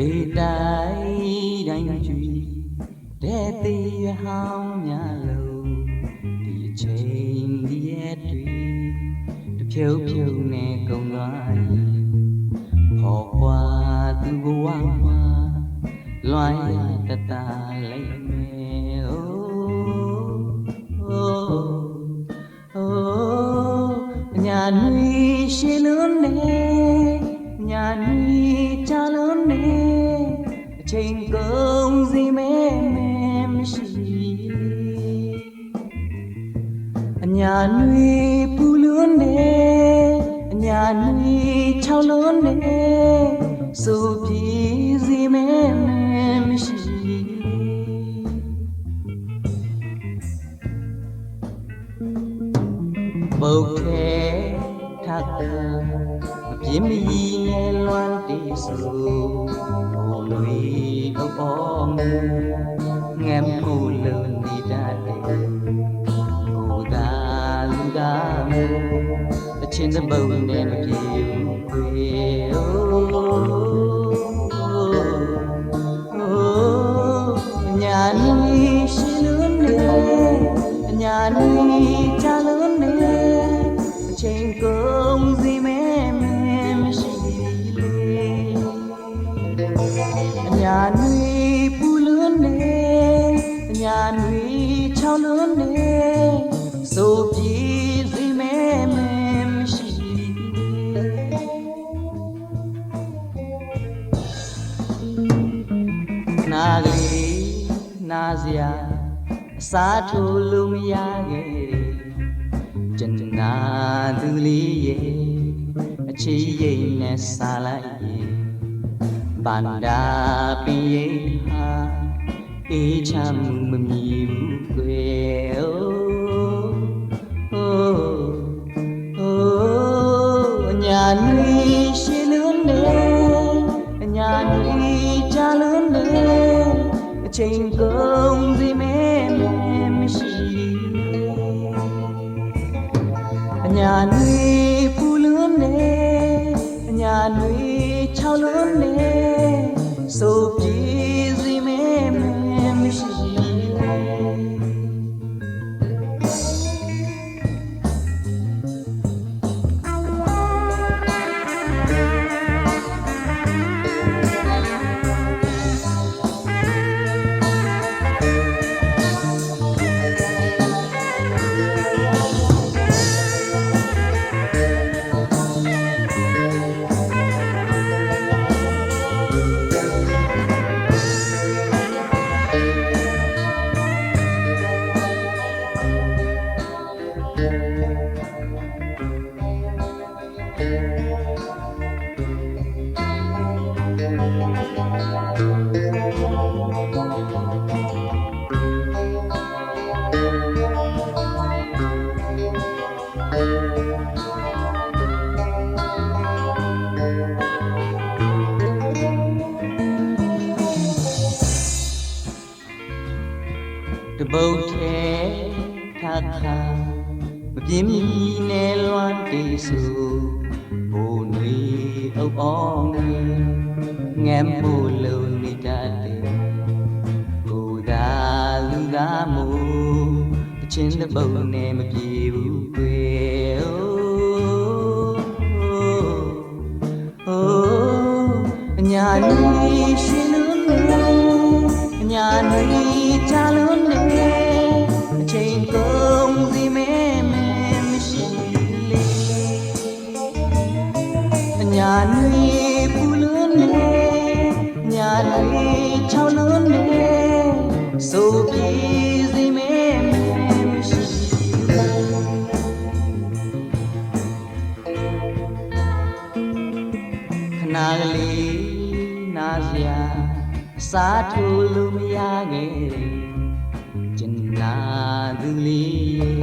တိုင်းတိုင်းကျွီတဲ့သေးရဟောင်းများလုံးဒီအချိန်ဒီရဲ့တွေတဖြုတ်ဖြုတ်နဲ့ကုန်သွားရင်ဖော်ခွာသူဘဝမှာလွိုင်းရတတလိုက် အချိန်ကုန်စီမဲမဲမရှိအညာနွေပူလွန်းနဲ့အညာနွေချောင်းလွန်းနဲ့ဆိုပြေစီမဲမဲ မရှိပုတ်ခဲထပ်တာမပြင်းမီနဲ့လွမ်းတီးဆိုဘုံလွေအပေါ်ငငမ်ကိုလုံးနေတတ်တယ်ကိုသာလူသာအ ချောင်းလွန်းနေဆိုပြေစီမဲမဲမရှိလေနာကလေးနာစရာအစားထိုးလို့မရခဲ့တဲ့ကျန်နာသူလေးရဲ့အချီရိတ်နဲ့စားလိုက်ရင်ဗန္ဒာပင်ရိတ်ဟာ အေးချမ်းမှုမမြည်ဘူးကွယ်အိုးအိုးအိုးအညာနွေရှိလို့နေအညာနွေချလို့နေအချိန်ကုန်စီမဲမဲမရှိအညာနွေ တပုတ်ထဲထခါမပြင်းမီနဲ့လွမ်းတေးဆူဘိုးနွေအုပ်အောင်ငယ်ငမ်ဖို့လုံးနေတတ်တယ်ကိုသာလူသားမို့အချင်းတပုတ်နဲ့မပြေဘူးကွ အညာနွေရှင်လို့နေအညာနွေချလို့နေအ စရာအစားထိုးလို့မရခဲ့တဲ့ကျင်နာသူလေးရဲ့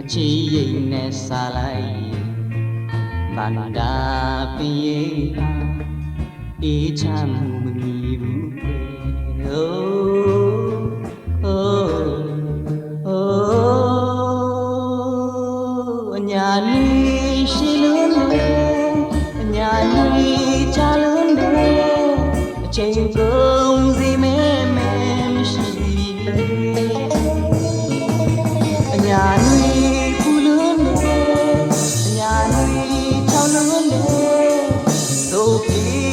အချီရိတ်နဲ့စားလိုက်ဗန္ဒာပင်ရဲ့ဟာအေးချမ်းမှုမမြည်ဘူးကွယ်အိုးအိုးအိုးအညာလေးရှိ ချိန်ကုန်စီမဲမဲမရှိအညာနှီးပူလို့နေအညာနှီးချောင်းလို့နေသို့ပြီး